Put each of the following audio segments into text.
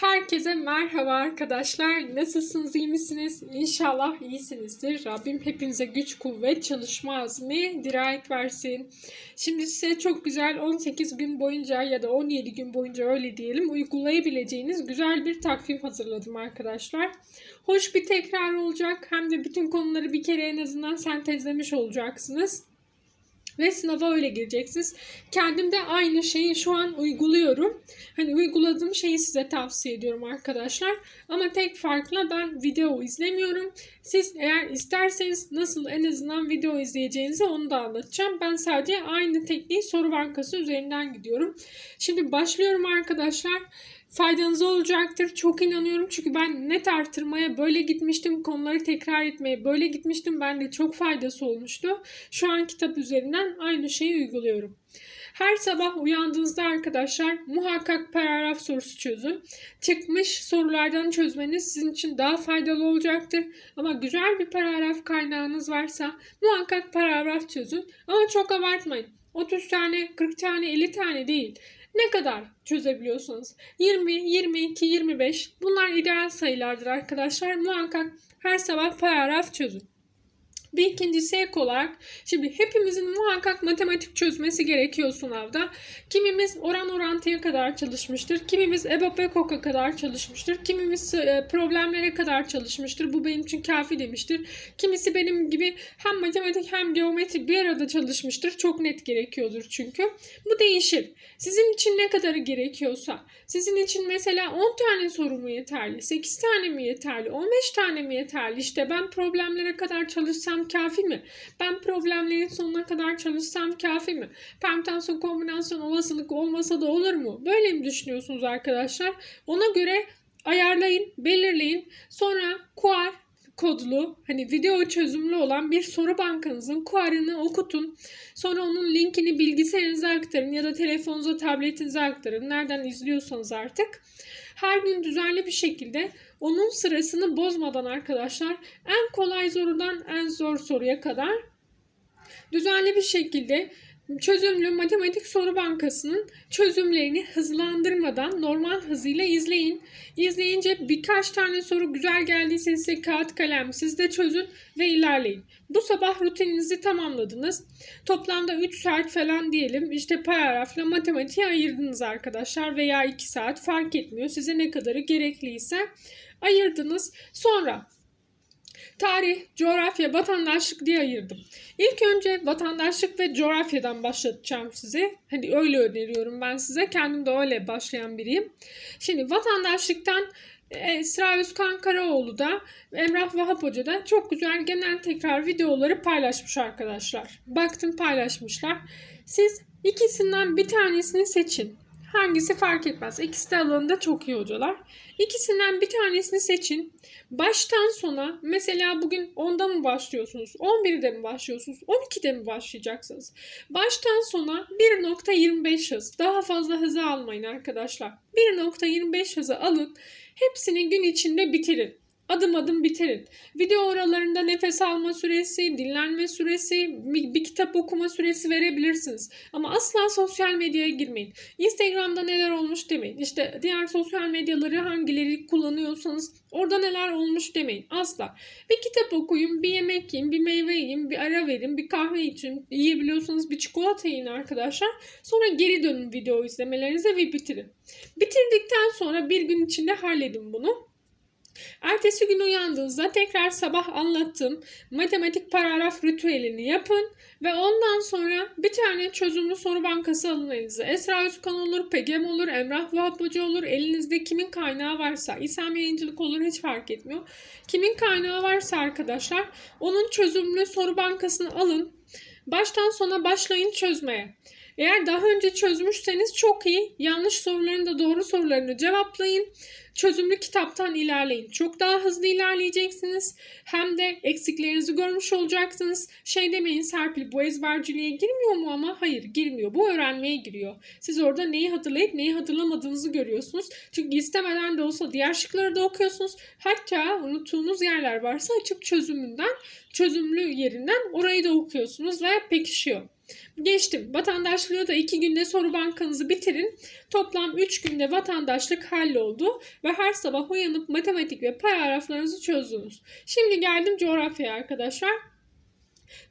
Herkese merhaba arkadaşlar. Nasılsınız, iyi misiniz? İnşallah iyisinizdir. Rabbim hepinize güç, kuvvet, çalışma azmi, dirayet versin. Şimdi size çok güzel 18 gün boyunca ya da 17 gün boyunca öyle diyelim uygulayabileceğiniz güzel bir takvim hazırladım arkadaşlar. Hoş bir tekrar olacak. Hem de bütün konuları bir kere en azından sentezlemiş olacaksınız ve sınava öyle gireceksiniz. Kendim de aynı şeyi şu an uyguluyorum. Hani uyguladığım şeyi size tavsiye ediyorum arkadaşlar. Ama tek farkla ben video izlemiyorum. Siz eğer isterseniz nasıl en azından video izleyeceğinizi onu da anlatacağım. Ben sadece aynı tekniği soru bankası üzerinden gidiyorum. Şimdi başlıyorum arkadaşlar faydanız olacaktır. Çok inanıyorum çünkü ben net artırmaya böyle gitmiştim. Konuları tekrar etmeye böyle gitmiştim. Ben de çok faydası olmuştu. Şu an kitap üzerinden aynı şeyi uyguluyorum. Her sabah uyandığınızda arkadaşlar muhakkak paragraf sorusu çözün. Çıkmış sorulardan çözmeniz sizin için daha faydalı olacaktır. Ama güzel bir paragraf kaynağınız varsa muhakkak paragraf çözün. Ama çok abartmayın. 30 tane, 40 tane, 50 tane değil. Ne kadar çözebiliyorsanız 20, 22, 25 bunlar ideal sayılardır arkadaşlar. Muhakkak her sabah paragraf çözün. Bir ikincisi ek olarak şimdi hepimizin muhakkak matematik çözmesi gerekiyor sınavda. Kimimiz oran orantıya kadar çalışmıştır. Kimimiz EBOB EKOK'a kadar çalışmıştır. Kimimiz e, problemlere kadar çalışmıştır. Bu benim için kafi demiştir. Kimisi benim gibi hem matematik hem geometri bir arada çalışmıştır. Çok net gerekiyordur çünkü. Bu değişir. Sizin için ne kadarı gerekiyorsa. Sizin için mesela 10 tane soru mu yeterli? 8 tane mi yeterli? 15 tane mi yeterli? İşte ben problemlere kadar çalışsam kafi mi? Ben problemlerin sonuna kadar çalışsam kafi mi? Permütasyon kombinasyon olasılık olmasa da olur mu? Böyle mi düşünüyorsunuz arkadaşlar? Ona göre ayarlayın, belirleyin. Sonra kuar kodlu hani video çözümlü olan bir soru bankanızın kuarını okutun. Sonra onun linkini bilgisayarınıza aktarın ya da telefonunuza, tabletinize aktarın. Nereden izliyorsanız artık. Her gün düzenli bir şekilde onun sırasını bozmadan arkadaşlar en kolay sorudan en zor soruya kadar düzenli bir şekilde çözümlü matematik soru bankasının çözümlerini hızlandırmadan normal hızıyla izleyin. İzleyince birkaç tane soru güzel geldiyse size kağıt kalem siz de çözün ve ilerleyin. Bu sabah rutininizi tamamladınız. Toplamda 3 saat falan diyelim işte paragrafla matematiğe ayırdınız arkadaşlar veya 2 saat fark etmiyor. Size ne kadarı gerekliyse ayırdınız. Sonra tarih, coğrafya, vatandaşlık diye ayırdım. İlk önce vatandaşlık ve coğrafyadan başlatacağım size. Hani öyle öneriyorum ben size. Kendim de öyle başlayan biriyim. Şimdi vatandaşlıktan Esra Özkan Karaoğlu da Emrah Vahap Hoca da çok güzel genel tekrar videoları paylaşmış arkadaşlar. Baktım paylaşmışlar. Siz ikisinden bir tanesini seçin. Hangisi fark etmez. İkisi de alanında çok iyi hocalar. İkisinden bir tanesini seçin. Baştan sona mesela bugün 10'da mı başlıyorsunuz? 11'de mi başlıyorsunuz? 12'de mi başlayacaksınız? Baştan sona 1.25 hız. Daha fazla hızı almayın arkadaşlar. 1.25 hızı alın. Hepsini gün içinde bitirin adım adım bitirin. Video oralarında nefes alma süresi, dinlenme süresi, bir, kitap okuma süresi verebilirsiniz. Ama asla sosyal medyaya girmeyin. Instagram'da neler olmuş demeyin. İşte diğer sosyal medyaları hangileri kullanıyorsanız orada neler olmuş demeyin. Asla. Bir kitap okuyun, bir yemek yiyin, bir meyve yiyin, bir ara verin, bir kahve için yiyebiliyorsanız bir çikolata yiyin arkadaşlar. Sonra geri dönün video izlemelerinize ve bitirin. Bitirdikten sonra bir gün içinde halledin bunu. Ertesi gün uyandığınızda tekrar sabah anlattığım matematik paragraf ritüelini yapın ve ondan sonra bir tane çözümlü soru bankası alın elinize. Esra Özkan olur, Pegem olur, Emrah Vahap olur. Elinizde kimin kaynağı varsa, İslam yayıncılık olur hiç fark etmiyor. Kimin kaynağı varsa arkadaşlar onun çözümlü soru bankasını alın. Baştan sona başlayın çözmeye. Eğer daha önce çözmüşseniz çok iyi. Yanlış soruların da doğru sorularını cevaplayın. Çözümlü kitaptan ilerleyin. Çok daha hızlı ilerleyeceksiniz. Hem de eksiklerinizi görmüş olacaksınız. Şey demeyin Serpil bu ezberciliğe girmiyor mu ama? Hayır girmiyor. Bu öğrenmeye giriyor. Siz orada neyi hatırlayıp neyi hatırlamadığınızı görüyorsunuz. Çünkü istemeden de olsa diğer şıkları da okuyorsunuz. Hatta unuttuğunuz yerler varsa açıp çözümünden çözümlü yerinden orayı da okuyorsunuz ve pekişiyor. Geçtim. Vatandaşlığı da 2 günde soru bankanızı bitirin. Toplam 3 günde vatandaşlık halloldu ve her sabah uyanıp matematik ve paragraflarınızı çözdünüz. Şimdi geldim coğrafyaya arkadaşlar.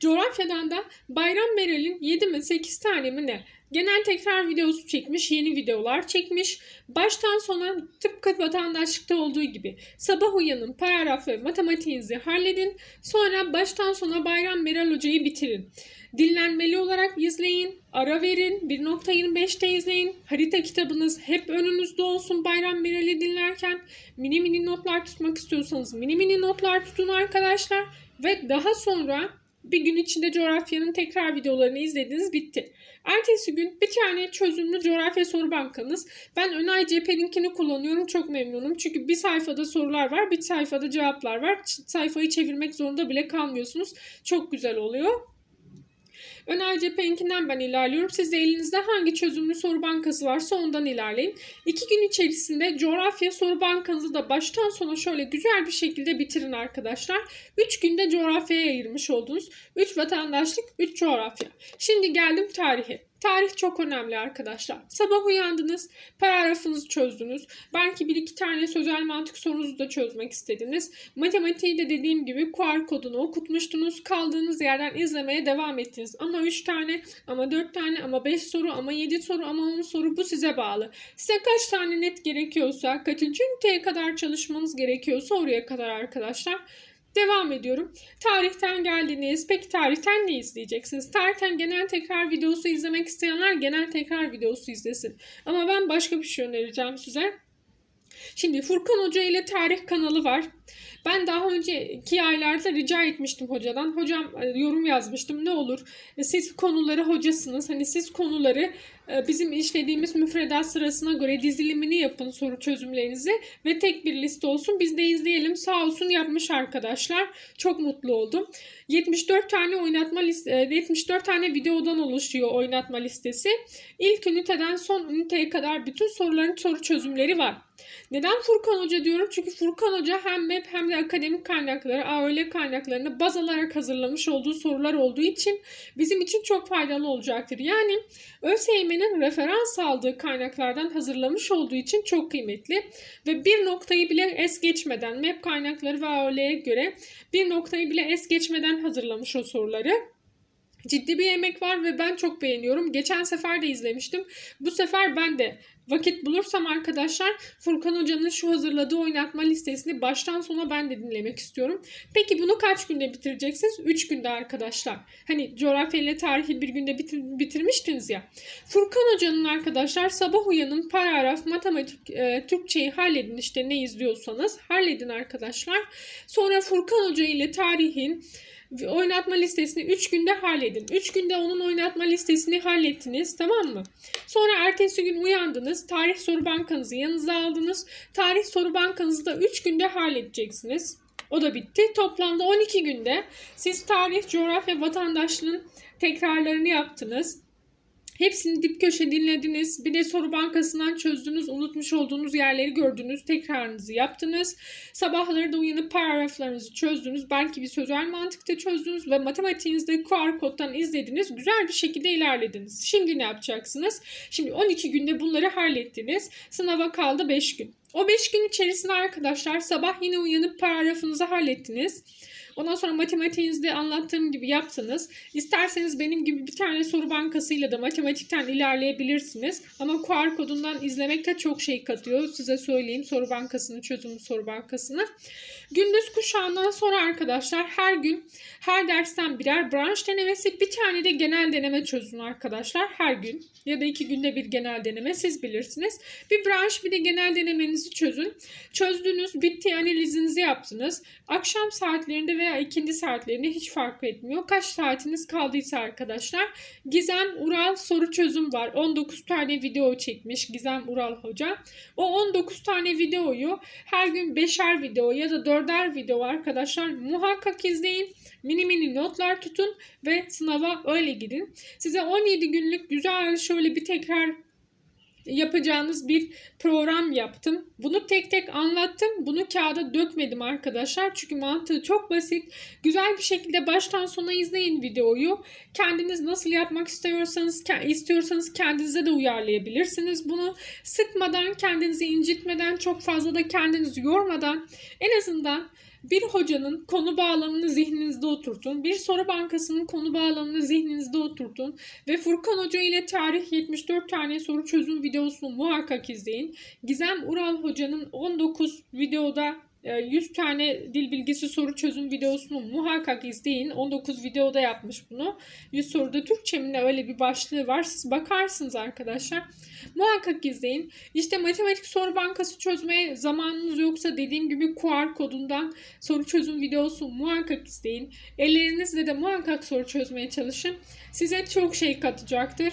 Coğrafyadan da Bayram Meral'in 7 mi 8 tane mi ne genel tekrar videosu çekmiş, yeni videolar çekmiş. Baştan sona tıpkı vatandaşlıkta olduğu gibi sabah uyanın, paragraf ve matematiğinizi halledin. Sonra baştan sona Bayram Meral Hoca'yı bitirin. Dinlenmeli olarak izleyin, ara verin, 1.25'te izleyin. Harita kitabınız hep önünüzde olsun Bayram Meral'i dinlerken. Mini mini notlar tutmak istiyorsanız mini mini notlar tutun arkadaşlar. Ve daha sonra bir gün içinde coğrafyanın tekrar videolarını izlediniz bitti. Ertesi gün bir tane çözümlü coğrafya soru bankanız. Ben Önay Cephe'ninkini kullanıyorum. Çok memnunum. Çünkü bir sayfada sorular var, bir sayfada cevaplar var. Sayfayı çevirmek zorunda bile kalmıyorsunuz. Çok güzel oluyor. Önay Cephe'ninkinden ben ilerliyorum. Siz de elinizde hangi çözümlü soru bankası varsa ondan ilerleyin. İki gün içerisinde coğrafya soru bankanızı da baştan sona şöyle güzel bir şekilde bitirin arkadaşlar. Üç günde coğrafyaya ayırmış oldunuz. Üç vatandaşlık, üç coğrafya. Şimdi geldim tarihe. Tarih çok önemli arkadaşlar. Sabah uyandınız, paragrafınızı çözdünüz. Belki bir iki tane sözel mantık sorunuzu da çözmek istediniz. Matematiği de dediğim gibi QR kodunu okutmuştunuz. Kaldığınız yerden izlemeye devam ettiniz. Ama 3 tane, ama 4 tane, ama 5 soru, ama 7 soru, ama 10 soru bu size bağlı. Size kaç tane net gerekiyorsa, kaçıncı üniteye kadar çalışmanız gerekiyorsa oraya kadar arkadaşlar. Devam ediyorum. Tarihten geldiniz. Peki tarihten ne izleyeceksiniz? Tarihten genel tekrar videosu izlemek isteyenler genel tekrar videosu izlesin. Ama ben başka bir şey önereceğim size. Şimdi Furkan Hoca ile tarih kanalı var. Ben daha önceki aylarda rica etmiştim hocadan. Hocam e, yorum yazmıştım. Ne olur e, siz konuları hocasınız. Hani siz konuları e, bizim işlediğimiz müfredat sırasına göre dizilimini yapın soru çözümlerinizi ve tek bir liste olsun. Biz de izleyelim. Sağ olsun yapmış arkadaşlar. Çok mutlu oldum. 74 tane oynatma liste, 74 tane videodan oluşuyor oynatma listesi. İlk üniteden son üniteye kadar bütün soruların soru çözümleri var. Neden Furkan Hoca diyorum? Çünkü Furkan Hoca hem MEP hem de akademik kaynakları, AÖL kaynaklarını baz alarak hazırlamış olduğu sorular olduğu için bizim için çok faydalı olacaktır. Yani ÖSYM'nin referans aldığı kaynaklardan hazırlamış olduğu için çok kıymetli ve bir noktayı bile es geçmeden MEP kaynakları ve AÖL'ye göre bir noktayı bile es geçmeden hazırlamış o soruları. Ciddi bir emek var ve ben çok beğeniyorum. Geçen sefer de izlemiştim. Bu sefer ben de vakit bulursam arkadaşlar Furkan Hoca'nın şu hazırladığı oynatma listesini baştan sona ben de dinlemek istiyorum. Peki bunu kaç günde bitireceksiniz? 3 günde arkadaşlar. Hani coğrafya ile tarihi bir günde bitir, bitirmiştiniz ya. Furkan Hoca'nın arkadaşlar sabah uyanın paragraf, matematik, e, Türkçeyi halledin işte ne izliyorsanız halledin arkadaşlar. Sonra Furkan Hoca ile tarihin oynatma listesini 3 günde halledin. 3 günde onun oynatma listesini hallettiniz tamam mı? Sonra ertesi gün uyandınız. Tarih soru bankanızı yanınıza aldınız. Tarih soru bankanızı da 3 günde halledeceksiniz. O da bitti. Toplamda 12 günde siz tarih, coğrafya, vatandaşlığın tekrarlarını yaptınız. Hepsini dip köşe dinlediniz. Bir de soru bankasından çözdünüz. Unutmuş olduğunuz yerleri gördünüz. Tekrarınızı yaptınız. Sabahları da uyanıp paragraflarınızı çözdünüz. Belki bir sözel mantıkta çözdünüz ve matematiğinizde QR koddan izlediniz. Güzel bir şekilde ilerlediniz. Şimdi ne yapacaksınız? Şimdi 12 günde bunları hallettiniz. Sınava kaldı 5 gün. O 5 gün içerisinde arkadaşlar sabah yine uyanıp paragrafınızı hallettiniz. Ondan sonra matematiğinizde anlattığım gibi yaptınız. İsterseniz benim gibi bir tane soru bankasıyla da matematikten ilerleyebilirsiniz. Ama QR kodundan izlemek de çok şey katıyor. Size söyleyeyim soru bankasını, çözümlü soru bankasını. Gündüz kuşağından sonra arkadaşlar her gün her dersten birer branş denemesi bir tane de genel deneme çözün arkadaşlar her gün. Ya da iki günde bir genel deneme siz bilirsiniz. Bir branş bir de genel denemenizi çözün. Çözdünüz, bitti analizinizi yaptınız. Akşam saatlerinde veya ikindi saatlerinde hiç fark etmiyor. Kaç saatiniz kaldıysa arkadaşlar. Gizem Ural soru çözüm var. 19 tane video çekmiş Gizem Ural Hoca. O 19 tane videoyu her gün 5'er video ya da 4'er video arkadaşlar muhakkak izleyin. Mini mini notlar tutun ve sınava öyle gidin. Size 17 günlük güzel şöyle bir tekrar yapacağınız bir program yaptım. Bunu tek tek anlattım. Bunu kağıda dökmedim arkadaşlar. Çünkü mantığı çok basit. Güzel bir şekilde baştan sona izleyin videoyu. Kendiniz nasıl yapmak istiyorsanız istiyorsanız kendinize de uyarlayabilirsiniz. Bunu sıkmadan, kendinizi incitmeden, çok fazla da kendinizi yormadan en azından bir hocanın konu bağlamını zihninizde oturtun. Bir soru bankasının konu bağlamını zihninizde oturtun. Ve Furkan Hoca ile tarih 74 tane soru çözüm videosunu muhakkak izleyin. Gizem Ural Hoca'nın 19 videoda 100 tane dil bilgisi soru çözüm videosunu muhakkak izleyin. 19 videoda yapmış bunu. 100 soruda Türkçe mi ne öyle bir başlığı var. Siz bakarsınız arkadaşlar. Muhakkak izleyin. İşte matematik soru bankası çözmeye zamanınız yoksa dediğim gibi QR kodundan soru çözüm videosu muhakkak izleyin. Ellerinizle de muhakkak soru çözmeye çalışın. Size çok şey katacaktır.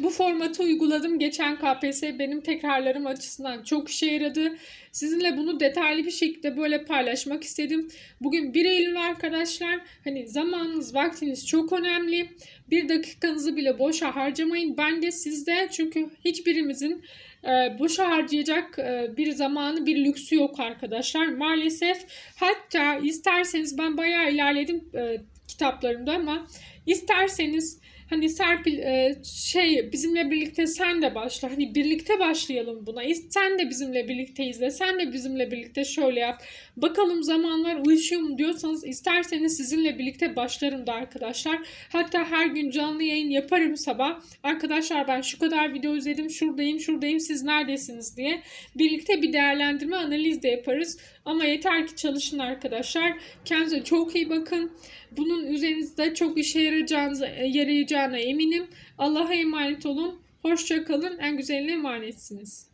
Bu formatı uyguladım. Geçen KPSS benim tekrarlarım açısından çok işe yaradı. Sizinle bunu detaylı bir şekilde böyle paylaşmak istedim. Bugün 1 Eylül arkadaşlar. Hani zamanınız, vaktiniz çok önemli. Bir dakikanızı bile boşa harcamayın. Ben de sizde çünkü hiçbirimizin e, boşa harcayacak e, bir zamanı, bir lüksü yok arkadaşlar. Maalesef hatta isterseniz ben bayağı ilerledim e, kitaplarımda ama isterseniz hani Serpil e, şey bizimle birlikte sen de başla. Hani birlikte başlayalım buna. Sen de bizimle birlikte izle. Sen de bizimle birlikte şöyle yap. Bakalım zamanlar uyuşuyor mu diyorsanız isterseniz sizinle birlikte başlarım da arkadaşlar. Hatta her gün canlı yayın yaparım sabah. Arkadaşlar ben şu kadar video izledim. Şuradayım, şuradayım. Siz neredesiniz diye. Birlikte bir değerlendirme analiz de yaparız. Ama yeter ki çalışın arkadaşlar. Kendinize çok iyi bakın. Bunun üzerinizde çok işe yarayacağınıza, yarayacağına eminim. Allah'a emanet olun. Hoşça kalın. En güzeline emanetsiniz.